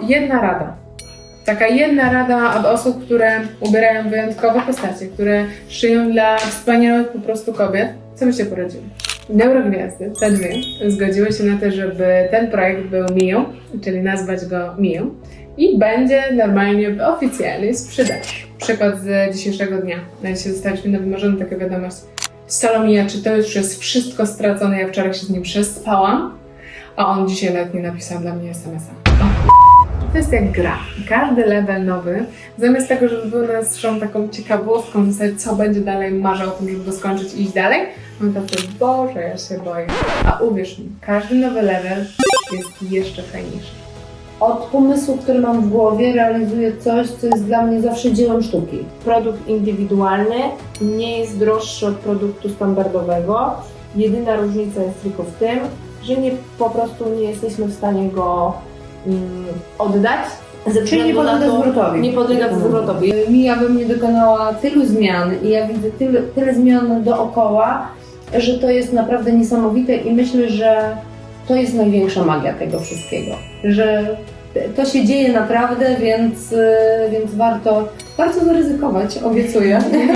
Jedna rada. Taka jedna rada od osób, które ubierają wyjątkowe postacie, które szyją dla wspaniałych po prostu kobiet. Co byście poradzili? Neurogwiazdy, te dwie, zgodziły się na to, żeby ten projekt był Mią, czyli nazwać go Mią i będzie normalnie w oficjalnej sprzedaży. Przykład z dzisiejszego dnia. Na dzisiaj dostaliśmy na wymarzoną taką wiadomość. Salomija, czy to już jest wszystko stracone? Ja wczoraj się z nim przespałam, a on dzisiaj nawet nie napisał dla mnie SMS-a. To jest jak gra. Każdy level nowy, zamiast tego, żeby był naszą taką ciekawostką, zasadzie co będzie dalej, marzę o tym, żeby go skończyć i iść dalej, mam takie, Boże, ja się boję. A uwierz mi, każdy nowy level jest jeszcze fajniejszy. Od pomysłu, który mam w głowie, realizuję coś, co jest dla mnie zawsze dziełem sztuki. Produkt indywidualny nie jest droższy od produktu standardowego. Jedyna różnica jest tylko w tym, że nie, po prostu nie jesteśmy w stanie go oddać. Ze Czyli nie podlega to- zwrotowi. Nie podlega zwrotowi. Mija we mnie dokonała tylu zmian i ja widzę tyle, tyle zmian dookoła, że to jest naprawdę niesamowite i myślę, że to jest największa magia tego wszystkiego. Że to się dzieje naprawdę, więc, y, więc warto, warto zaryzykować, obiecuję.